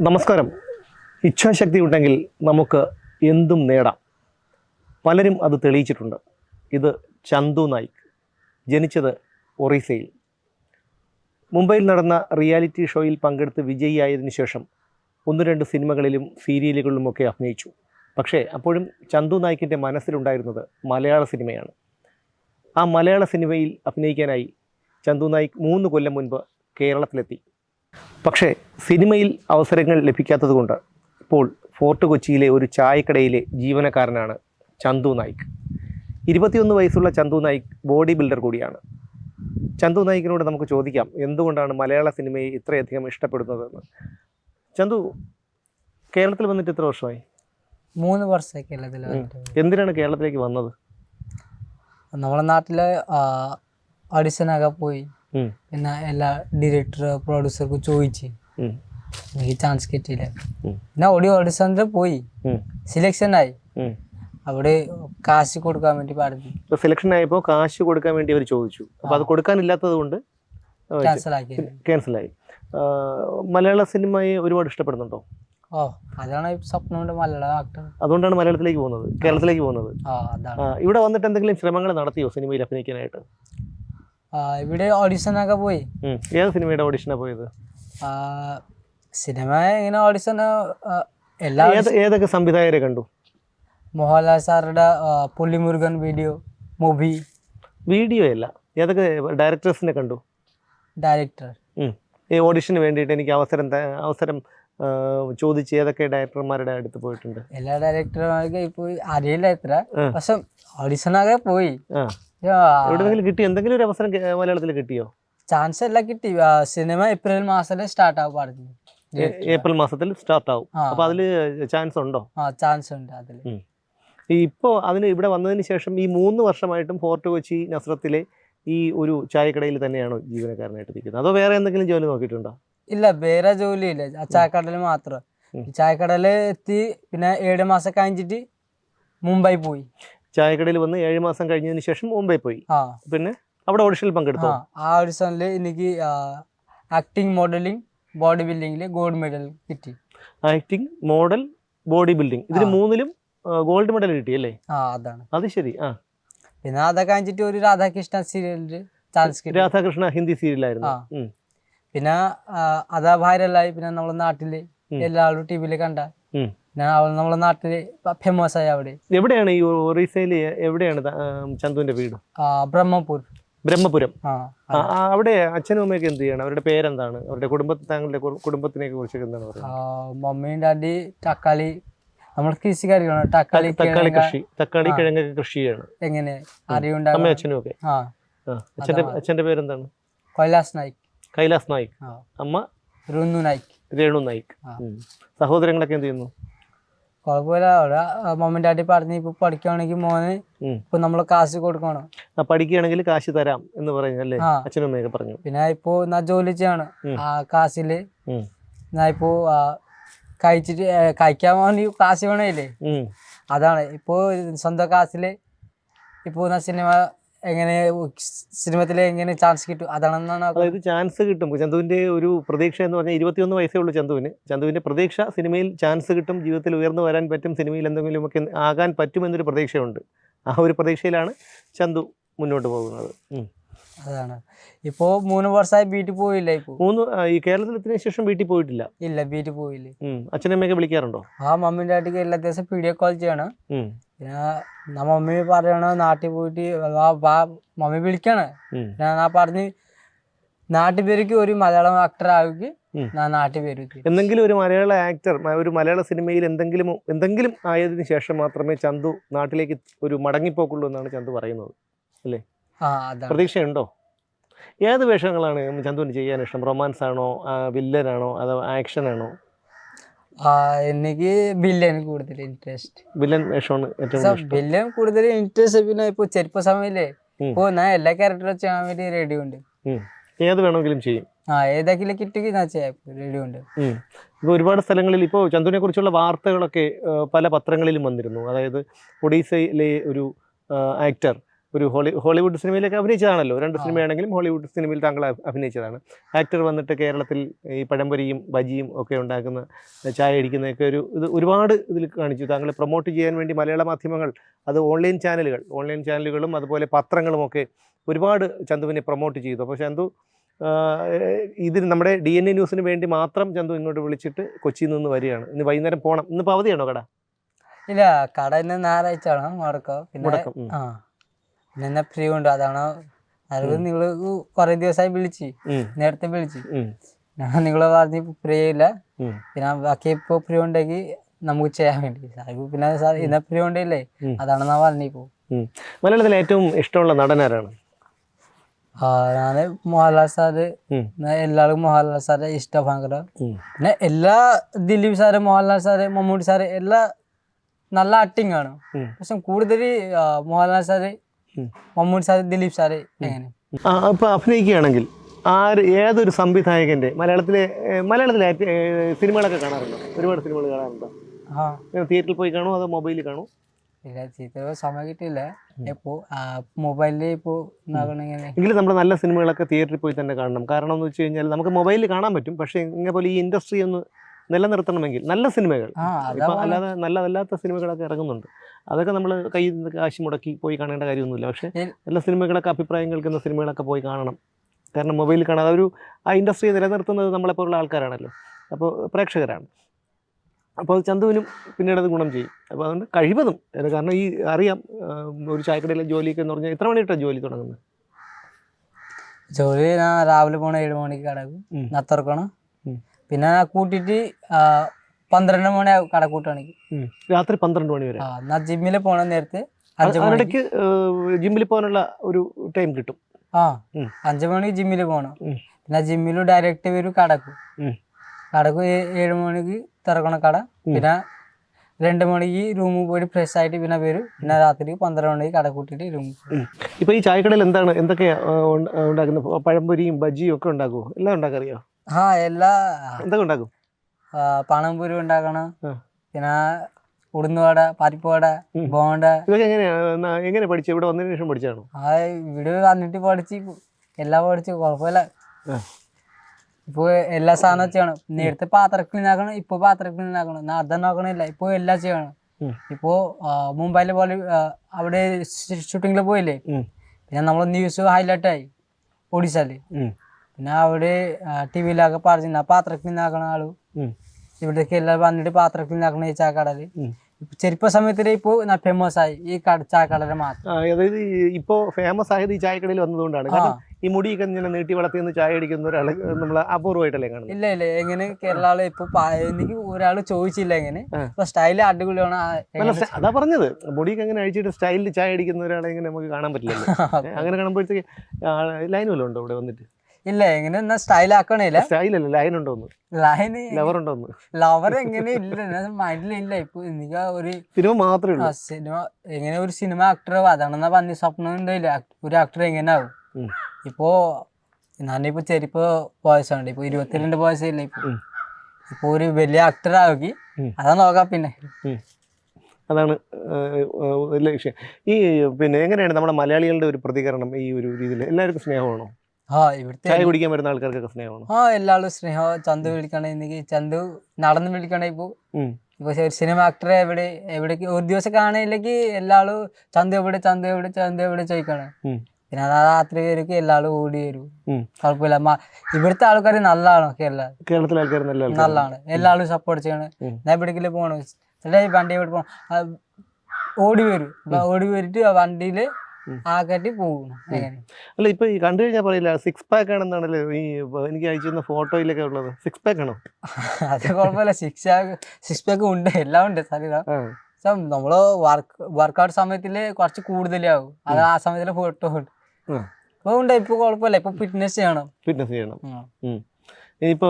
നമസ്കാരം. ഇച്ഛാശക്തി ഉണ്ടെങ്കിൽ നമുക്ക് എന്തും നേടാം. പലരും അത് തെളിയിച്ചിട്ടുണ്ട്. ഇത് ചന്തു നായിക് ജനിച്ചത് ഒറീസയിൽ. മുംബൈയിൽ നടന്ന റിയാലിറ്റി ഷോയിൽ പങ്കെടുത്ത് വിജയിയായതിനു ശേഷം ഒന്ന് രണ്ട് സിനിമകളിലും സീരിയലുകളിലുമൊക്കെ അഭിനയിച്ചു. പക്ഷേ അപ്പോഴും ചന്തു നായിക്കിന്റെ മനസ്സിലുണ്ടായിരുന്നത് മലയാള സിനിമയാണ്. ആ മലയാള സിനിമയിൽ അഭിനയിക്കാനായി ചന്തു നായിക് മൂന്ന് കൊല്ലം മുൻപ് കേരളത്തിലെത്തി. പക്ഷേ സിനിമയിൽ അവസരങ്ങൾ ലഭിക്കാത്തതുകൊണ്ട് ഇപ്പോൾ ഫോർട്ട് കൊച്ചിയിലെ ഒരു ചായക്കടയിലെ ജീവനക്കാരനാണ് ചന്തു നായിക്. ഇരുപത്തിയൊന്ന് വയസ്സുള്ള ചന്തു നായിക് ബോഡി ബിൽഡർ കൂടിയാണ്. ചന്തു നായിക്കിനോട് നമുക്ക് ചോദിക്കാം എന്തുകൊണ്ടാണ് മലയാള സിനിമയെ ഇത്രയധികം ഇഷ്ടപ്പെടുന്നതെന്ന്? ചന്തു കേരളത്തിൽ വന്നിട്ട് എത്ര വർഷമായി? മൂന്ന് വർഷമായി കേരളത്തിൽ എന്തിനാണ് കേരളത്തിലേക്ക് വന്നത്? നമ്മളെ നാട്ടിലെ ഓഡിഷനൊക്കെ പോയി. പിന്നെ എല്ലാ ഡിറക്ടർ പ്രൊഡ്യൂസർക്ക് ചോദിച്ച്. എനിക്ക് ചാൻസ് കിട്ടിയില്ല. പിന്നെ ഓടി ഓഡിഷനിൽ പോയി. സിലക്ഷൻ ആയി. അവിടെ കാശ് കൊടുക്കാൻ വേണ്ടി പറഞ്ഞു സെലക്ഷൻ ആയപ്പോൾ കാശ് കൊടുക്കാൻ വേണ്ടി അവർ ചോദിച്ചു. അപ്പോൾ അത് കൊടുക്കാനില്ലാത്തത് കൊണ്ട് ക്യാൻസൽ ആക്കി. ക്യാൻസലായി മലയാള സിനിമയെ ഒരുപാട് ഇഷ്ടപ്പെടുന്നുണ്ടോ? ഓ അതാണ് സ്വപ്നം മലയാളം ആക്ടർ അതുകൊണ്ടാണ് മലയാളത്തിലേക്ക് പോകുന്നത് കേരളത്തിലേക്ക് പോകുന്നത്. ഇവിടെ വന്നിട്ട് എന്തെങ്കിലും ശ്രമങ്ങൾ നടത്തിയോ സിനിമയിൽ അഭിനയിക്കാനായിട്ട്? ഇവിടെ ഓഡിഷനൊക്കെ പോയി. ഏത് സിനിമയുടെ ഓഡിഷനാണ് പോയത്? സിനിമ ഇങ്ങനെ ഓഡിഷൻ എല്ലാ ഏതൊക്കെ സംവിധായകരെ കണ്ടു? മോഹൻലാൽ സാറുടെ പുള്ളിമുരുകൻ വീഡിയോ മൂവി വീഡിയോ അല്ല. ഏതൊക്കെ ഡയറക്ടേഴ്സിനെ കണ്ടു? ഡയറക്ടർ. ഈ ഓഡിഷന് വേണ്ടിയിട്ട് എനിക്ക് അവസരം അവസരം ചോദിച്ച് ഏതൊക്കെ ഡയറക്ടർമാരുടെ അടുത്ത് പോയിട്ടുണ്ട്? എല്ലാ ഡയറക്ടർമാർക്കും പോയി. അറിയില്ല എത്ര. പക്ഷെ ഓഡിഷനൊക്കെ പോയി. എവിടെന്നെങ്കിലും കിട്ടി എന്തെങ്കിലും ഒരു അവസരം മലയാളത്തിൽ കിട്ടിയോ? ചാൻസ് എല്ലാം കിട്ടി. സിനിമ ഏപ്രിൽ മാസത്തിൽ സ്റ്റാർട്ട് ആവും പറഞ്ഞു ഏപ്രിൽ മാസത്തിൽ സ്റ്റാർട്ട് ആവും. അപ്പൊ അതിൽ ചാൻസ് ഉണ്ടോ? ആ ചാൻസ് ഉണ്ട് അതിൽ ഇപ്പോ ഇപ്പോൾ അതിന് ഇവിടെ വന്നതിന് ശേഷം ഈ മൂന്ന് വർഷമായിട്ടും ഫോർട്ട് കൊച്ചി നസ്രത്തിലെ ഈ ഒരു ചായക്കടയിൽ തന്നെയാണോ ജീവനക്കാരനായിട്ട് നിൽക്കുന്നത് അതോ വേറെ എന്തെങ്കിലും ജോലി നോക്കിയിട്ടുണ്ടോ? ഇല്ല വേറെ ജോലി ഇല്ല ആ ചായക്കടൽ മാത്രം. ചായക്കടയിൽ എത്തി പിന്നെ ഏഴ് മാസം കഴിഞ്ഞിട്ട് മുംബൈ പോയി. ചായക്കടയിൽ വന്ന് ഏഴ് മാസം കഴിഞ്ഞതിന് ശേഷം മുംബൈ പോയി. പിന്നെ അവിടെ ഓഡിഷനിൽ പങ്കെടുത്തോ? ആ ഓഡിഷനിൽ എനിക്ക് ആക്ടിങ് മോഡലിംഗ് ബോഡി ബിൽഡിംഗിൽ ഗോൾഡ് മെഡൽ കിട്ടി. ആക്ടിങ് മോഡൽ ബോഡി ബിൽഡിംഗ് ഇതിന് മൂന്നിലും ഗോൾഡ് മെഡൽ കിട്ടി അല്ലേ? അതാണ്. അത് ശരി ആ. പിന്നെ അതൊക്കെ കഴിഞ്ഞിട്ട് ഒരു രാധാകൃഷ്ണ സീരിയലിൽ ചാൻസ് കിട്ടി. രാധാകൃഷ്ണ ഹിന്ദി സീരിയലായിരുന്നു പിന്നെ അതാ വൈറലായി പിന്നെ നമ്മളെ നാട്ടിൽ. എല്ലാവരും ടി വിയിൽ കണ്ട അവൾ നമ്മളെ നാട്ടിൽ ഫേമസ് ആയി അവിടെ. എവിടെയാണ് ഈ ഒറീസയിൽ എവിടെയാണ് ചന്തുവിന്റെ വീട്? ബ്രഹ്മപൂർ. ബ്രഹ്മപുരം. അവിടെ അച്ഛനും അമ്മയൊക്കെ എന്ത് ചെയ്യണം? അവരുടെ പേരെന്താണ്? അവരുടെ കുടുംബത്തെ താങ്കളുടെ കുടുംബത്തിനെ കുറിച്ച് എന്താണ് പറയുന്നത്? മമ്മിയും ഡാഡി തക്കാളി. നമ്മൾ കൃഷിക്കാരികളാണ്. തക്കാളി തക്കാളി കൃഷി. തക്കാളി ആ. കൃഷി കൃഷിയാണ് എങ്ങനെ? അറിവുണ്ടാകും അച്ഛനും ഒക്കെ? അച്ഛന്റെ അച്ഛന്റെ പേരെന്താണ്? കൈലാസ് നായിക്. കൈലാസ് നായിക്. അമ്മ? രേണു നായിക്. രേണു നായിക്. സഹോദരങ്ങളൊക്കെ എന്ത് ചെയ്യുന്നു? കുഴപ്പമില്ല. അവിടെ മൊമെന്റായിട്ട് പറഞ്ഞ് ഇപ്പൊ പഠിക്കുകയാണെങ്കിൽ മോന് ഇപ്പൊ നമ്മൾ കാശ് കൊടുക്കണം. പഠിക്കുകയാണെങ്കിൽ കാശ് തരാം എന്ന് പറഞ്ഞു അല്ലേ. അച്ഛനും പറഞ്ഞു. പിന്നെ ഇപ്പോ ഞാൻ ജോലി ചെയ്യാണ്. ആ കാശിൽ. ഞാൻ ഇപ്പോ കഴിച്ചിട്ട് കഴിക്കാൻ വേണ്ടി കാശ് വേണമില്ലേ അതാണ്. ഇപ്പോ സ്വന്തം കാശിൽ ഇപ്പോ ഞാൻ സിനിമ എങ്ങനെ സിനിമത്തിൽ എങ്ങനെ ചാൻസ് കിട്ടും? അതാണെന്നാണ് അതായത് ചാൻസ് കിട്ടും. ചന്തുവിന്റെ ഒരു പ്രതീക്ഷ എന്ന് പറഞ്ഞാൽ ഇരുപത്തിയൊന്ന് വയസ്സേ ഉള്ളൂ ചന്തുവിന്. ചന്തുവിന്റെ പ്രതീക്ഷ സിനിമയിൽ ചാൻസ് കിട്ടും ജീവിതത്തിൽ ഉയർന്നു വരാൻ പറ്റും സിനിമയിൽ എന്തെങ്കിലും ഒക്കെ ആകാൻ പറ്റുമെന്നൊരു പ്രതീക്ഷയുണ്ട്. ആ ഒരു പ്രതീക്ഷയിലാണ് ചന്തു മുന്നോട്ട് പോകുന്നത്. അതാണ് ഇപ്പോ മൂന്ന് വർഷമായി വീട്ടിൽ പോയില്ല ഇപ്പോ മൂന്ന് ആ, ഈ കേരളത്തിലെത്തിയതിനു ശേഷം വീട്ടിൽ പോയിട്ടില്ല ഇല്ല വീട്ടിൽ പോയില്ല ഉം. അച്ഛനമ്മയൊക്കെ വിളിക്കാറുണ്ടോ ആ മമ്മി ഡാഡിക്ക് എല്ലാ ദിവസം വീഡിയോ കോൾ ചെയ്യണം ഉം. പിന്നെ ഞാൻ മമ്മി പറയണ നാട്ടിൽ പോയിട്ട് വാ വാ മമ്മി വിളിക്കാണ് ഉം. ഞാൻ ആ പറഞ്ഞ് നാട്ടുപേർക്ക് ഒരു മലയാളം ആക്ടർ ആവുക ഉം. ഞാൻ എന്തെങ്കിലും ഒരു മലയാള ആക്ടർ ഒരു മലയാള സിനിമയിൽ എന്തെങ്കിലും എന്തെങ്കിലും ആയതിനു ശേഷം മാത്രമേ ചന്തു നാട്ടിലേക്ക് ഒരു മടങ്ങിപ്പോക്കുള്ളൂ എന്നാണ് ചന്തു പറയുന്നത് അതാണ് പ്രതീക്ഷയുണ്ടോ? ഏത് വേഷങ്ങളാണ് ചന്തുവിന് ചെയ്യാൻ ഇഷ്ടം? റൊമാൻസ് ആണോ വില്ലനാണോ അതോ ആക്ഷൻ ആണോ എനിക്ക് ബില്യൻ കൂടുതൽ ഇൻട്രസ്റ്റ്. വില്ലൻ വേഷമാണ് ഏറ്റവും കൂടുതൽ കൂടുതൽ ഇൻട്രസ്റ്റ്. പിന്നെ ഇപ്പൊ ചെറുപ്പ സമയല്ലേ. ഇപ്പൊ ഞാൻ എല്ലാ ക്യാരക്ടറും ചെയ്യാൻ വേണ്ടി റെഡി ഉണ്ട്. ഏത് വേണമെങ്കിലും ചെയ്യും. ആ ഏതെങ്കിലും കിട്ടുകയും ഞാൻ ചെയ്യാം. റെഡി ഉണ്ട്. ഇപ്പോൾ ഒരുപാട് സ്ഥലങ്ങളിൽ ഇപ്പോൾ ചന്തുവിനെ കുറിച്ചുള്ള വാർത്തകളൊക്കെ പല പത്രങ്ങളിലും വന്നിരുന്നു. അതായത് ഒഡീസയിലെ ഒരു ആക്ടർ ഒരു ഹോളി ഹോളിവുഡ് സിനിമയിലൊക്കെ അഭിനയിച്ചതാണല്ലോ. രണ്ട് സിനിമയാണെങ്കിലും ഹോളിവുഡ് സിനിമയിൽ താങ്കൾ അഭിനയിച്ചതാണ്. ആക്ടർ വന്നിട്ട് കേരളത്തിൽ ഈ പഴംപൊരിയും ബജിയും ഒക്കെ ഉണ്ടാക്കുന്ന ചായ അടിക്കുന്നതൊക്കെ ഒരു ഇത് ഒരുപാട് ഇതിൽ കാണിച്ചു. താങ്കളെ പ്രൊമോട്ട് ചെയ്യാൻ വേണ്ടി മലയാള മാധ്യമങ്ങൾ അത് ഓൺലൈൻ ചാനലുകൾ ഓൺലൈൻ ചാനലുകളും അതുപോലെ പത്രങ്ങളും ഒക്കെ ഒരുപാട് ചന്തുവിനെ പ്രൊമോട്ട് ചെയ്തു. അപ്പോൾ ചന്തു ഇതിന് നമ്മുടെ ഡി എൻ എ ന്യൂസിന് വേണ്ടി മാത്രം ചന്തു ഇങ്ങോട്ട് വിളിച്ചിട്ട് കൊച്ചിയിൽ നിന്ന് വരികയാണ്. ഇന്ന് വൈകുന്നേരം പോകണം ഇന്നിപ്പോൾ അവധിയാണോ കട? ഇല്ല കട ഇന്ന് ഞായറാഴ്ച ആണ്. മുടക്കം? പിന്നെ ആ. എന്നാ ഫ്രീ ഉണ്ട്. അതാണ്? അത് നിങ്ങൾ കുറെ ദിവസമായി വിളിച്ച്. നേരത്തെ വിളിച്ച്. ഞാൻ നിങ്ങളെ പറഞ്ഞ് ഫ്രീ ഇല്ല ഉം. പിന്നെ ബാക്കി ഇപ്പൊ ഫ്രീ ഉണ്ടെങ്കിൽ നമുക്ക് ചെയ്യാൻ വേണ്ടി. പിന്നെ സാർ ഇന്ന ഫ്രീ ഉണ്ടല്ലേ. അതാണ് ഞാൻ പറഞ്ഞിപ്പോ. മലയാളത്തിൽ ഏറ്റവും ഇഷ്ടമുള്ള നടൻ ആരാണ്? ഞാൻ മോഹൻലാൽ സാറ് എല്ലാവർക്കും മോഹൻലാൽ സാറെ ഇഷ്ടം ഭയങ്കര. പിന്നെ എല്ലാ Dileep sir Mohanlal sir Mammootty sir എല്ലാ നല്ല ആക്ടിങ് ആണ്. പക്ഷെ കൂടുതൽ Mohanlal sir. Mammootty sir Dileep sir എങ്ങനെ? ആ അഭിനയിക്കുകയാണെങ്കിൽ ആര് ഏതൊരു സംവിധായകന്റെ മലയാളത്തിലെ മലയാളത്തിലെ സിനിമകളൊക്കെ കാണാറുണ്ടോ? ഒരുപാട് സിനിമകൾ കാണാറുണ്ടോ? തിയേറ്ററിൽ പോയി കാണുമോ അതോ മൊബൈലിൽ കാണുമോ ഇല്ല തിയേറ്ററിൽ സമയം കിട്ടിയില്ല. ഇപ്പോ മൊബൈലിൽ ഇപ്പോ എങ്കിലും നമ്മൾ നല്ല സിനിമകളൊക്കെ തിയേറ്ററിൽ പോയി തന്നെ കാണണം. കാരണം എന്ന് വെച്ച് കഴിഞ്ഞാൽ നമുക്ക് മൊബൈലിൽ കാണാൻ പറ്റും. പക്ഷേ ഇങ്ങനെ പോലെ ഈ ഇൻഡസ്ട്രി ഒന്ന് നിലനിർത്തണമെങ്കിൽ നല്ല സിനിമകൾ. അല്ലാതെ നല്ലതല്ലാത്ത സിനിമകളൊക്കെ ഇറങ്ങുന്നുണ്ട്. അതൊക്കെ നമ്മൾ കയ്യിൽ നിന്ന് കാശ് മുടക്കി പോയി കാണേണ്ട കാര്യമൊന്നുമില്ല. പക്ഷേ എല്ലാ സിനിമകളൊക്കെ അഭിപ്രായം കേൾക്കുന്ന സിനിമകളൊക്കെ പോയി കാണണം. കാരണം മൊബൈലിൽ കാണാതെ ഒരു ആ ഇൻഡസ്ട്രിയെ നിലനിർത്തുന്നത് നമ്മളെപ്പോലുള്ള ആൾക്കാരാണല്ലോ. അപ്പോൾ പ്രേക്ഷകരാണ്. അപ്പോൾ അത് ചന്തുവിനും പിന്നീട് അത് ഗുണം ചെയ്യും. അപ്പോൾ അതുകൊണ്ട് കഴിവതും. കാരണം ഈ അറിയാം ഒരു ചായക്കടയിലെ ജോലിയൊക്കെ എന്ന് പറഞ്ഞാൽ എത്ര മണിയിട്ടാണ് ജോലി തുടങ്ങുന്നത്? ജോലി ഞാൻ രാവിലെ പോണ ഏഴ് മണിക്ക് കിടക്കും. ഞാൻ പിന്നെ കൂട്ടിയിട്ട് പന്ത്രണ്ട് മണി കടക്കൂട്ടാണെങ്കിൽ കട കൂട്ടുകയാണെങ്കിൽ രാത്രി പന്ത്രണ്ട് മണി വരെ. ആ ഞാൻ ജിമ്മിൽ പോണ നേരത്തെ അഞ്ച് അതിനിടയ്ക്ക് ജിമ്മിൽ പോകാനുള്ള ഒരു ടൈം കിട്ടും. ആ ഉം. അഞ്ച് മണിക്ക് ജിമ്മിൽ പോകണം ഉം. പിന്നെ ജിമ്മിൽ ഡയറക്റ്റ് വരും കടക്കും. ഉം. കടക്കും ഏ- ഏഴ് മണിക്ക് തിറക്കണ കട. പിന്നെ രണ്ട് മണിക്ക് റൂമിൽ പോയിട്ട് ഫ്രഷ് ആയിട്ട് പിന്നെ വരും. പിന്നെ രാത്രി പന്ത്രണ്ട് മണിക്ക് കട കൂട്ടിയിട്ട് റൂമിൽ ഉം. ഇപ്പൊ ഈ ചായക്കടയിൽ എന്താണ് എന്തൊക്കെയാ ഉണ്ടാക്കുന്നത്? പഴംപൊരിയും ബജിയും ഒക്കെ ഉണ്ടാക്കുമോ എല്ലാം ഉണ്ടാക്കറിയോ? ആ എല്ലാ എന്തൊക്കെ ഉണ്ടാക്കും? ആ, പഴംപൊരി ഉണ്ടാക്കണം. പിന്നെ ഉടുന്നുവട പരിപ്പുവട ബോണ്ട. ഇതൊക്കെ എങ്ങനെയാണ് എങ്ങനെ പഠിച്ചു? ഇവിടെ വന്നതിന് ശേഷം പഠിച്ചാണോ? ആ ഇവിടെ വന്നിട്ട് പഠിച്ച് എല്ലാം പഠിച്ചു കുഴപ്പമില്ല. ഇപ്പൊ എല്ലാ സാധനം ചെയ്യണം. നേരത്തെ പാത്രം ക്ലീൻ ആക്കണം. ഇപ്പൊ പാത്രം ക്ലീൻ ആക്കണം. നോക്കണില്ല. ഇപ്പൊ എല്ലാം ചെയ്യണം. ഇപ്പോ മുംബൈയിലെ പോലെ അവിടെ ഷൂട്ടിങ്ങിൽ പോയില്ലേ. പിന്നെ നമ്മൾ ന്യൂസ് ഹൈലൈറ്റ് ആയി. ഒഡീസയിൽ ഉം. പിന്നെ അവിടെ ടി വിയിലൊക്കെ പറഞ്ഞു പാത്രം ക്ലീൻ ആക്കണ ആൾ. ഇവിടേക്ക് എല്ലാം വന്നിട്ട് പാത്രം ക്ലീൻ ആക്കണ ഈ ചാക്കടൽ. ഇപ്പൊ ചെറുപ്പ സമയത്തിൽ ഇപ്പൊ ഫേമസ് ആയി? ഈ കട ചായക്കടല മാത്രം. അതായത് ഇപ്പോൾ ഫേമസ് ആയത് ഈ ചായക്കടയിൽ വന്നതുകൊണ്ടാണ്. കാരണം ഈ മുടിയൊക്കെ ഇങ്ങനെ നീട്ടി വളർത്തി നിന്ന് ചായ അടിക്കുന്ന ഒരാൾ നമ്മൾ അപൂർവമായിട്ടല്ലേ കാണുന്നത്? ഇല്ല ഇല്ല. എങ്ങനെ കേരള ഇപ്പൊ എനിക്ക് ഒരാൾ ചോദിച്ചില്ല എങ്ങനെ. സ്റ്റൈൽ ഇപ്പൊ അടിപൊളിയാണ് അതാ പറഞ്ഞത്. മുടിയൊക്കെ എങ്ങനെ അഴിച്ചിട്ട് സ്റ്റൈലിൽ ചായ അടിക്കുന്ന ഒരാളെ ഇങ്ങനെ നമുക്ക് കാണാൻ പറ്റില്ല അങ്ങനെ കാണുമ്പോഴത്തേക്ക് ലൈൻ വല്ലതും ഉണ്ടോ ഇവിടെ വന്നിട്ട്? ഇല്ല എങ്ങനെ എന്നാ സ്റ്റൈൽ സ്റ്റൈലല്ല ലൈൻ ഉണ്ടോ ലൈൻ ലവർ ഉണ്ടോ ലവർ എങ്ങനെ ഇല്ല മൈൻഡിലില്ല ഇപ്പൊ എനിക്ക് ഒരു സിനിമ മാത്രമേ ഉള്ളൂ. സിനിമ എങ്ങനെ ഒരു സിനിമ ആക്ടർ അതാണെന്നാ പറഞ്ഞ സ്വപ്നം ഉണ്ടായില്ല ഒരു ആക്ടർ എങ്ങനെ ആവും? ഞാൻ ഇപ്പോ ഞാനിപ്പോ ചെറിയ വയസ്സുണ്ട് ഇപ്പൊ ഇരുപത്തിരണ്ട് വയസ്സില്ല ഇപ്പൊ. ഇപ്പൊ ഒരു വലിയ ആക്ടർ ആവുകി അതാ നോക്കാം പിന്നെ. അതാണ് ലക്ഷ്യം ഈ പിന്നെ എങ്ങനെയാണ് നമ്മുടെ മലയാളികളുടെ ഒരു പ്രതികരണം ഈ ഒരു രീതിയിൽ? എല്ലാവർക്കും സ്നേഹമാണോ? ആ ഇവിടുത്തെ ചായ കുടിക്കാൻ വരുന്ന ആൾക്കാർക്കൊക്കെ സ്നേഹമാണോ? ആ എല്ലാവരും സ്നേഹം. ചന്തു വിളിക്കണെങ്കിൽ ചന്തു നടന്ന് വിളിക്കണേ ഇപ്പൊ. ഇപ്പൊ ഒരു സിനിമ ആക്ടറെ എവിടെ എവിടേക്ക് ഒരു ദിവസം കാണില്ലെങ്കിൽ എല്ലാവരും ചന്തു എവിടെ ചന്തു എവിടെ ചന്തു എവിടെ ചോദിക്കണേ. പിന്നെ ആ രാത്രി വരയ്ക്ക് എല്ലാവരും ഓടി വരും. കുഴപ്പമില്ല. ഇവിടുത്തെ ആൾക്കാർ നല്ലതാണ് കേരള? കേരളത്തിലെ ആൾക്കാർ നല്ല ആൾക്കാർ നല്ലതാണ്. എല്ലാവരും സപ്പോർട്ട് ചെയ്യണം. ഞാൻ എവിടേക്കെങ്കിലും പോകണം വണ്ടി എവിടെ പോകണം ഓടി വരും. ഓടി വരിട്ട് ആ വണ്ടിയിൽ ആക്കട്ടി പോകുന്നു. അല്ല ഇപ്പൊ ഈ കണ്ടു കഴിഞ്ഞാൽ പറയില്ല സിക്സ് പാക്ക് ആണെന്നാണല്ലോ ഈ എനിക്ക് അയച്ചിരുന്ന ഫോട്ടോയിലൊക്കെ ഉള്ളത്. സിക്സ് പാക്ക് ആണോ? അത് കുഴപ്പമില്ല. സിക്സ് സിക്സ് പാക്ക് ഉണ്ട്. എല്ലാം ഉണ്ട് പക്ഷെ നമ്മൾ വർക്ക് വർക്കൗട്ട് സമയത്തിൽ കുറച്ച് കൂടുതലാവും. അത് ആ സമയത്തിലെ ഫോട്ടോ ഉണ്ട് ഇപ്പൊ ഉണ്ട്. ഇപ്പൊ കുഴപ്പമില്ല. ഇപ്പൊ ഫിറ്റ്നസ് ചെയ്യണം. ഫിറ്റ്നസ് ചെയ്യണം. ഇനിയിപ്പോ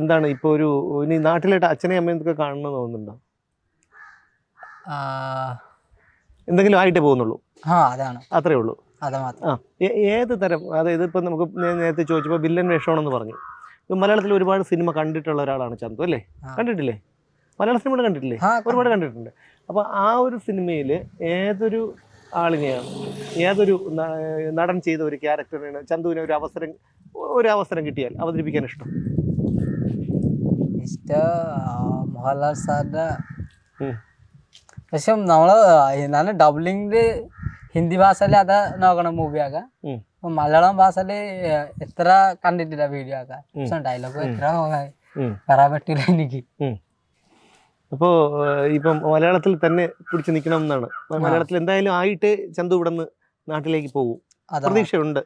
എന്താണ് ഇപ്പൊ ഒരു ഇനി നാട്ടിലായിട്ട് അച്ഛനെയും അമ്മയും ഒക്കെ കാണണമെന്ന് തോന്നുന്നുണ്ടോ? എന്തെങ്കിലും ആയിട്ടേ പോകുന്നുള്ളൂ. അതാണ്. അത്രേ ഉള്ളൂ. ആ ഏത് തരം അതായത് ഇപ്പം നമുക്ക് നേരത്തെ ചോദിച്ചപ്പോൾ വില്ലൻ വേഷമാണെന്ന് പറഞ്ഞു. മലയാളത്തിൽ ഒരുപാട് സിനിമ കണ്ടിട്ടുള്ള ഒരാളാണ് ചന്തു അല്ലേ? കണ്ടിട്ടില്ലേ? മലയാള സിനിമ കണ്ടിട്ടില്ലേ? ഒരുപാട് കണ്ടിട്ടുണ്ട്. അപ്പോൾ ആ ഒരു സിനിമയിൽ ഏതൊരു ആളിനെയാണ് ഏതൊരു നടൻ ചെയ്ത ഒരു ക്യാരക്ടറിനെയാണ് ചന്തുവിനെ ഒരു അവസരം ഒരു അവസരം കിട്ടിയാൽ അവതരിപ്പിക്കാൻ ഇഷ്ടം? ഇഷ്ട മോഹൻലാൽ സാറിന്റെ. പക്ഷെ നമ്മൾ എന്താണ് ഡബ്ലിംഗ് ഹിന്ദി ഭാഷയിൽ അത് നോക്കണം മൂവി ആക്ക. ഉം. മലയാളം ഭാഷയിൽ എത്ര കണ്ടിട്ടില്ല വീഡിയോ ആക്ക? പക്ഷെ ഡയലോഗ് എത്ര. പറയാൻ പറ്റില്ല എനിക്ക്. അപ്പോ ഇപ്പം മലയാളത്തിൽ തന്നെ പിടിച്ചു നിൽക്കണം എന്നാണ്. മലയാളത്തിൽ എന്തായാലും ആയിട്ട് ചന്തു ഇവിടെ നാട്ടിലേക്ക് പോകും. പ്രതീക്ഷയുണ്ട്.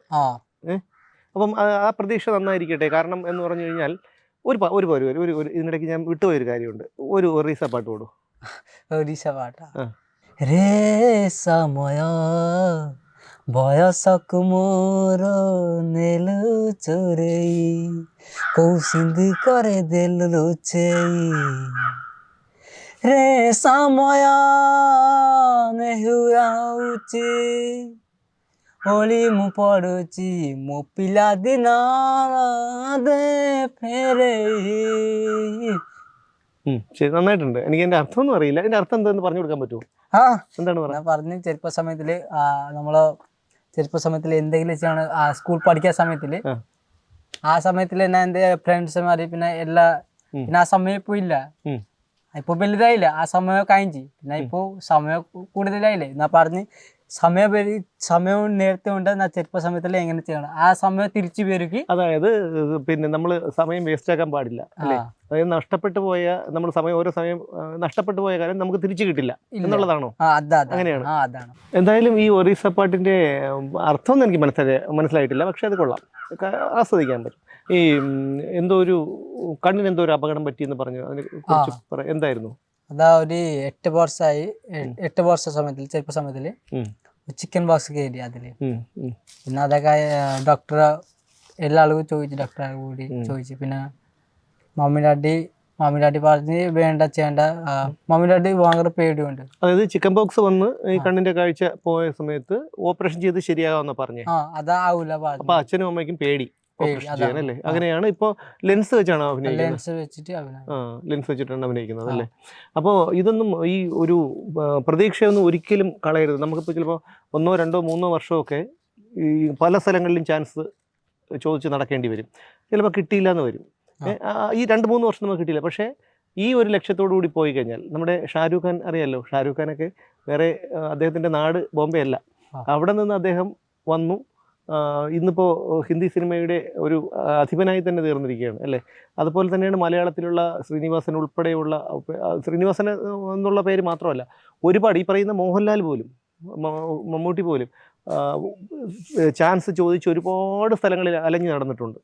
അപ്പം ആ- പ്രതീക്ഷ നന്നായിരിക്കട്ടെ. കാരണം എന്ന് പറഞ്ഞു കഴിഞ്ഞാൽ ഒരു ഒരു ഒരു ഒരു ഒരു ഇതിനിടയ്ക്ക് ഞാൻ വിട്ടുപോയൊരു കാര്യമുണ്ട്. ഒരു ഒറീസ പാട്ട് പാടും ଓଡ଼ିଶାବାଟା ରେ ସମୟ ବୟସକୁ ମୋର ନେଲୁ ଚୋରେଇ କୋଉ ସିନ୍ଧି କରେ ଦେଲୁ ଲୁଚେଇ ରେ ସମୟ ନେହୁରା ହଉଛି ଓଳି ମୁଁ ପଡ଼ୁଛି ମୋ ପିଲାଦିନ ଦେ ଫେରେଇ ശരി നന്നായിട്ടുണ്ട്. എനിക്ക് എന്റെ അർത്ഥം അർത്ഥമൊന്നും അറിയില്ല. എന്റെ അർത്ഥം എന്താണെന്ന് പറഞ്ഞു കൊടുക്കാൻ പറ്റുമോ? ആ. എന്താണ് പറഞ്ഞത് ഞാൻ പറഞ്ഞു ചെറുപ്പ സമയത്തിൽ നമ്മൾ ചെറുപ്പ സമയത്തിൽ എന്തെങ്കിലും വെച്ചാണ് സ്കൂൾ പഠിക്കുന്ന സമയത്തിൽ ആ. സമയത്തിൽ സമയത്തിൽ ഞാൻ എന്റെ ഫ്രണ്ട്സുമാര് പിന്നെ എല്ലാ. പിന്നെ ആ സമയം ഇപ്പൊ ഇല്ല. ഇപ്പൊ വലുതായില്ല. ആ സമയം കഴിഞ്ഞ്. പിന്നെ ഇപ്പൊ സമയം കൂടുതലായില്ലേ? എന്നാ പറഞ്ഞ് സമയം വരി സമയവും നേരത്തെ ഉണ്ട് എന്നാൽ ചെറുപ്പ സമയത്തിൽ എങ്ങനെ ചെയ്യണം? ആ സമയം തിരിച്ചു പേരുക്ക്? അതായത് പിന്നെ നമ്മൾ സമയം വേസ്റ്റ് ആക്കാൻ പാടില്ല അല്ലേ? അതായത് നഷ്ടപ്പെട്ടു പോയ നമ്മൾ സമയം ഓരോ സമയം നഷ്ടപ്പെട്ടു പോയ കാര്യം നമുക്ക് തിരിച്ചു കിട്ടില്ല എന്നുള്ളതാണോ? അങ്ങനെയാണ്. എന്തായാലും ഈ ഒറീസ പാട്ടിന്റെ അർത്ഥം ഒന്നും എനിക്ക് മനസ്സിലായി മനസ്സിലായിട്ടില്ല പക്ഷെ അത് കൊള്ളാം. ആസ്വദിക്കാൻ പറ്റും. ഈ എന്തോ ഒരു കണ്ണിന് എന്തോ ഒരു അപകടം പറ്റിയെന്ന് പറഞ്ഞു അതിനെ കുറിച്ച് എന്തായിരുന്നു? അതാ ഒരു എട്ട് വർഷമായി എട്ട് വർഷ സമയത്തിൽ ചെറുപ്പ സമയത്തിൽ ഉം. ചിക്കൻ ബോക്സ് കയറി അതിൽ. പിന്നെ അതൊക്കെ ഡോക്ടറെ എല്ലാ ആളുകളും ചോദിച്ചു ഡോക്ടറെ കൂടി ചോദിച്ചു. പിന്നെ മമ്മി ഡാഡി മമ്മി ഡാഡി പറഞ്ഞ് വേണ്ട ചെയ്യേണ്ട മമ്മി ഡാഡി ഭയങ്കര പേടിയുണ്ട്. അതായത് ചിക്കൻ ബോക്സ് വന്ന് ഈ കണ്ണിന്റെ കാഴ്ച പോയ സമയത്ത് ഓപ്പറേഷൻ ചെയ്ത് ശരിയാകാമെന്ന് പറഞ്ഞു. ആ അതാവൂല അപ്പൊ അച്ഛനും അമ്മയ്ക്കും പേടി. ഓപ്പറേഷൻ അതാണ്. അങ്ങനെയാണ് ഇപ്പോ ലെൻസ് വെച്ചാണ് അഭിനയിക്കുന്നത്? ലെൻസ് വെച്ചിട്ട് വെച്ചിട്ടാണ് അഭിനയിക്കുന്നത്. അല്ലേ? അപ്പോൾ ഇതൊന്നും ഈ ഒരു പ്രതീക്ഷയൊന്നും ഒരിക്കലും കളയരുത്. നമുക്കിപ്പോൾ ചിലപ്പോൾ ഒന്നോ രണ്ടോ മൂന്നോ വർഷമൊക്കെ ഈ പല സ്ഥലങ്ങളിലും ചാൻസ് ചോദിച്ച് നടക്കേണ്ടി വരും. ചിലപ്പോൾ കിട്ടിയില്ല എന്ന് വരും ഈ രണ്ട് മൂന്ന് വർഷം നമുക്ക് കിട്ടിയില്ല. പക്ഷേ ഈ ഒരു ലക്ഷ്യത്തോടു കൂടി പോയി കഴിഞ്ഞാൽ നമ്മുടെ ഷാരൂഖ് ഖാൻ അറിയാലോ? ഷാരൂഖ് ഖാനൊക്കെ വേറെ അദ്ദേഹത്തിന്റെ അദ്ദേഹത്തിന്റെ നാട് ബോംബെ അല്ല. അവിടെ നിന്ന് അദ്ദേഹം വന്നു. ഇന്നിപ്പോൾ ഹിന്ദി സിനിമയുടെ ഒരു അധിപനായി തന്നെ തീർന്നിരിക്കുകയാണ് അല്ലേ? അതുപോലെ തന്നെയാണ് മലയാളത്തിലുള്ള ശ്രീനിവാസൻ ഉൾപ്പെടെയുള്ള ശ്രീനിവാസൻ എന്നുള്ള പേര് മാത്രമല്ല ഒരുപാട് ഈ പറയുന്ന മോഹൻലാൽ പോലും മമ്മൂട്ടി പോലും ചാൻസ് ചോദിച്ച് ഒരുപാട് സ്ഥലങ്ങളിൽ അലഞ്ഞു നടന്നിട്ടുണ്ട്.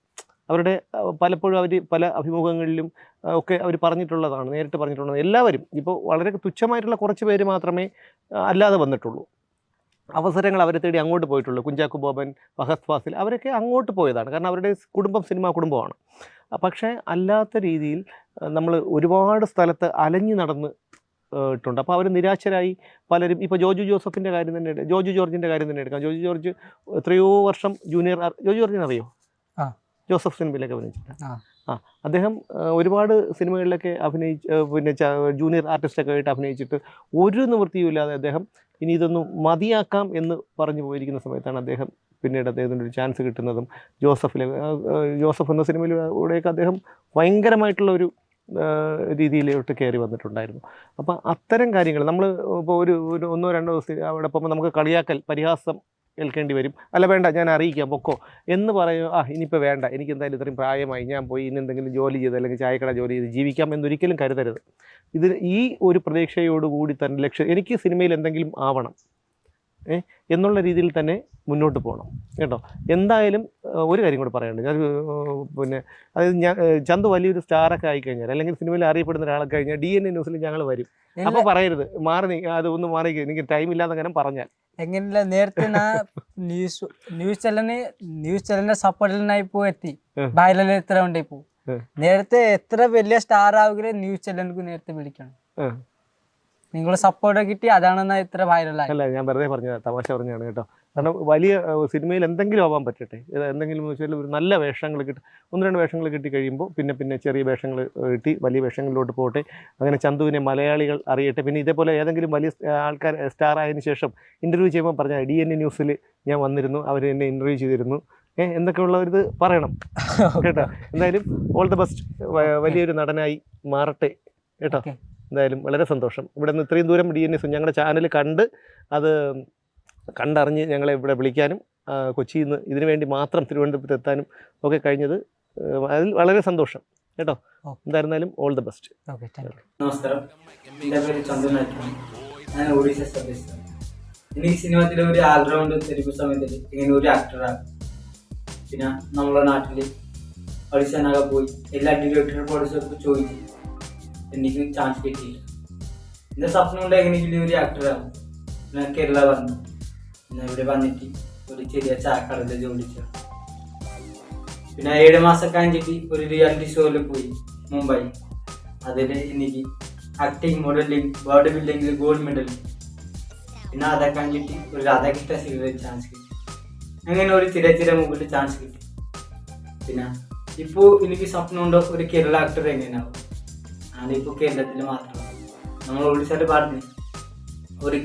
അവരുടെ പലപ്പോഴും അവർ പല അഭിമുഖങ്ങളിലും ഒക്കെ അവർ പറഞ്ഞിട്ടുള്ളതാണ് നേരിട്ട് പറഞ്ഞിട്ടുള്ളത് എല്ലാവരും ഇപ്പോൾ വളരെ തുച്ഛമായിട്ടുള്ള കുറച്ച് പേര് മാത്രമേ അല്ലാതെ വന്നിട്ടുള്ളൂ. അവസരങ്ങൾ അവരെ തേടി അങ്ങോട്ട് പോയിട്ടുള്ളൂ. കുഞ്ചാക്കു ബോബൻ ഫഹദ് ഫാസിൽ അവരൊക്കെ അങ്ങോട്ട് പോയതാണ്. കാരണം അവരുടെ കുടുംബം സിനിമാ കുടുംബമാണ്. പക്ഷേ അല്ലാത്ത രീതിയിൽ നമ്മൾ ഒരുപാട് സ്ഥലത്ത് അലഞ്ഞു നടന്ന് ഇട്ടുണ്ട്. അപ്പോൾ അവർ നിരാശരായി പലരും. ഇപ്പോൾ ജോജു ജോസഫിന്റെ കാര്യം തന്നെ ജോജു ജോർജിന്റെ കാര്യം തന്നെ എടുക്കാം. ജോജു ജോർജ് എത്രയോ വർഷം ജൂനിയർ ജോജു ജോർജിനെ അറിയോ ആ. ജോസഫ് സിനിമയിലൊക്കെ അഭിനയിച്ചിട്ടുണ്ട്. ആ. അദ്ദേഹം ഒരുപാട് സിനിമകളിലൊക്കെ അഭിനയിച്ച് പിന്നെ ജൂനിയർ ആർട്ടിസ്റ്റൊക്കെ ആയിട്ട് അഭിനയിച്ചിട്ട് ഒരു നിവൃത്തിയും ഇല്ലാതെ അദ്ദേഹം ഇനി ഇതൊന്നും മതിയാക്കാം എന്ന് പറഞ്ഞു പോയിരിക്കുന്ന സമയത്താണ് അദ്ദേഹം പിന്നീട് അദ്ദേഹത്തിന് ഒരു ചാൻസ് കിട്ടുന്നതും ജോസഫിലെ ജോസഫ് എന്ന സിനിമയിലൂടെയൊക്കെ അദ്ദേഹം ഭയങ്കരമായിട്ടുള്ള ഒരു രീതിയിലോട്ട് കയറി വന്നിട്ടുണ്ടായിരുന്നു അപ്പം അത്തരം കാര്യങ്ങൾ നമ്മൾ ഇപ്പോൾ ഒരു ഒന്നോ രണ്ടോ ദിവസം അവിടെ പോകുമ്പോൾ നമുക്ക് കളിയാക്കൽ പരിഹാസം ഏൽക്കേണ്ടി വരും. അല്ല വേണ്ട ഞാൻ അറിയിക്കാം പൊക്കോ. എന്ന് പറയും ആ ഇനിയിപ്പോൾ വേണ്ട. എനിക്ക് എന്തായാലും ഇത്രയും പ്രായമായി. ഞാൻ പോയി ഇനി എന്തെങ്കിലും ജോലി ചെയ്ത് അല്ലെങ്കിൽ ചായക്കട ജോലി ചെയ്ത് ജീവിക്കാം എന്നൊരിക്കലും കരുതരുത്. ഇത് ഈ ഒരു പ്രതീക്ഷയോടുകൂടി തന്നെ ലക്ഷ്യം എനിക്ക് സിനിമയിൽ എന്തെങ്കിലും ആവണം ഏ എന്നുള്ള രീതിയിൽ തന്നെ മുന്നോട്ട് പോകണം കേട്ടോ. എന്തായാലും ഒരു കാര്യം കൂടെ പറയാനുണ്ട്. ഞാൻ പിന്നെ അതായത് ഞാൻ ചന്ത് വലിയൊരു സ്റ്റാറൊക്കെ ആയിക്കഴിഞ്ഞാൽ അല്ലെങ്കിൽ സിനിമയിൽ അറിയപ്പെടുന്ന ഒരാളൊക്കെ കഴിഞ്ഞാൽ ഡി എൻ എ ന്യൂസിൽ ഞങ്ങൾ വരും. അപ്പോൾ പറയരുത്. മാറി അത് ഒന്ന് മാറി എനിക്ക് ടൈം ഇല്ലാതെ അങ്ങനെ പറഞ്ഞാൽ. എങ്ങനെയില്ല നേരത്തെ ന്യൂസ് ന്യൂസ് ചാനലിന് ന്യൂസ് ചാനലിന്റെ സപ്പോർട്ടിനായി പോ എത്തി. ഉം. എത്ര ഉണ്ടായി പോ നേരത്തെ എത്ര വലിയ സ്റ്റാർ ആവുകയും ന്യൂസ് ചാനലിനു നേരത്തെ വിളിക്കണം. നിങ്ങൾ സപ്പോർട്ട് കിട്ടി അതാണ് ഇത്ര വൈറലായി അല്ല ഞാൻ വെറുതെ പറഞ്ഞു തമാശ പറഞ്ഞാണ് കേട്ടോ. കാരണം വലിയ സിനിമയിൽ എന്തെങ്കിലും ആവാൻ പറ്റട്ടെ. എന്തെങ്കിലും എന്ന് വെച്ചാൽ ഒരു നല്ല വേഷങ്ങൾ കിട്ടി ഒന്ന് രണ്ട് വേഷങ്ങൾ കിട്ടി കഴിയുമ്പോൾ പിന്നെ പിന്നെ ചെറിയ വേഷങ്ങൾ കിട്ടി വലിയ വേഷങ്ങളിലോട്ട് പോകട്ടെ അങ്ങനെ ചന്തുവിനെ മലയാളികൾ അറിയട്ടെ. പിന്നെ ഇതേപോലെ ഏതെങ്കിലും വലിയ ആൾക്കാർ സ്റ്റാർ ആയതിനു ശേഷം ഇന്റർവ്യൂ ചെയ്യുമ്പോൾ പറഞ്ഞാൽ ഡി എൻ എ ന്യൂസിൽ ഞാൻ വന്നിരുന്നു. അവർ എന്നെ ഇന്റർവ്യൂ ചെയ്തിരുന്നു. ഏഹ് എന്തൊക്കെയുള്ള ഒരു ഇത് പറയണം. കേട്ടോ? എന്തായാലും ഓൾ ദ ബെസ്റ്റ് വലിയൊരു നടനായി മാറട്ടെ. കേട്ടോ? എന്തായാലും വളരെ സന്തോഷം. ഇവിടെ നിന്ന് ഇത്രയും ദൂരം ഡി എൻ എസ് ഞങ്ങളുടെ ചാനൽ കണ്ട് അത് കണ്ടറിഞ്ഞ് ഞങ്ങളെ ഇവിടെ വിളിക്കാനും കൊച്ചിയിൽ നിന്ന് ഇതിനു വേണ്ടി മാത്രം തിരുവനന്തപുരത്ത് എത്താനും ഒക്കെ കഴിഞ്ഞത് അതിൽ വളരെ സന്തോഷം. കേട്ടോ. എന്തായിരുന്നാലും ഓൾ ദ ബെസ്റ്റ് നമസ്കാരം. എന്റെ പേര് ചന്ദ്രനായിട്ടാണ് ഞാൻ ഒഡീഷ സർവീസാണ് എനിക്ക് സിനിമത്തിലെ ഒരു ആൾറൗണ്ട് തെലുങ്ക് സമയത്തിൽ ഇങ്ങനെ ഒരു ആക്ടറാണ് പിന്നെ നമ്മുടെ നാട്ടിൽ ഓഡിഷനൊക്കെ പോയി എല്ലാ ഡിറക്ടർ പ്രൊഡ്യൂസർക്കും ചോദിച്ചു എനിക്ക് ചാൻസ് കിട്ടിയില്ല. എന്റെ സ്വപ്നം കൊണ്ട് എങ്ങനെയെങ്കിലും ഒരു ആക്ടറാകും ഞാൻ കേരള വന്നു. പിന്നെ ഇവിടെ വന്നിട്ട് ഒരു ചെറിയ ചാക്കടയിൽ ജോലി ചെയ്യണം പിന്നെ ഏഴ് മാസം കഴിഞ്ഞിട്ട് ഒരു റിയാലിറ്റി ഷോയിൽ പോയി മുംബൈ. അതിൽ എനിക്ക് ആക്ടിങ് മോഡലിംഗ് ബോഡി ബിൽഡിംഗിൽ ഗോൾഡ് മെഡൽ പിന്നെ അതൊക്കെ കഴിഞ്ഞിട്ട് ഒരു രാധാകൃഷ്ണ സീരിയൽ ചാൻസ് കിട്ടി. അങ്ങനെ ഒരു ചിര ചിര മുമ്പിൽ ചാൻസ് കിട്ടി. പിന്നെ ഇപ്പോൾ എനിക്ക് ഉണ്ടോ ഒരു കേരള ആക്ടർ എങ്ങനെയാവും ഞാനിപ്പോൾ കേരളത്തിൽ മാത്രമാണ് നമ്മൾ ഒഡീഷയിൽ പറഞ്ഞു ഒരു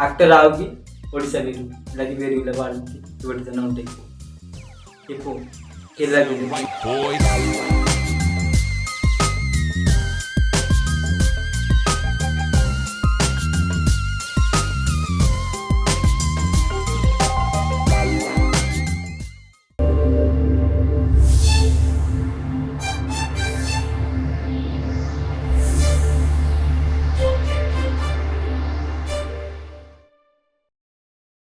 ആക്ടർ ആവുകി ഒഡീഷ വരും അല്ലെങ്കിൽ വരില്ല പാടിട്ട് ഇവിടെ തന്നെ ഉണ്ടേക്കും ഇപ്പോൾ കേരളത്തിൽ White boys.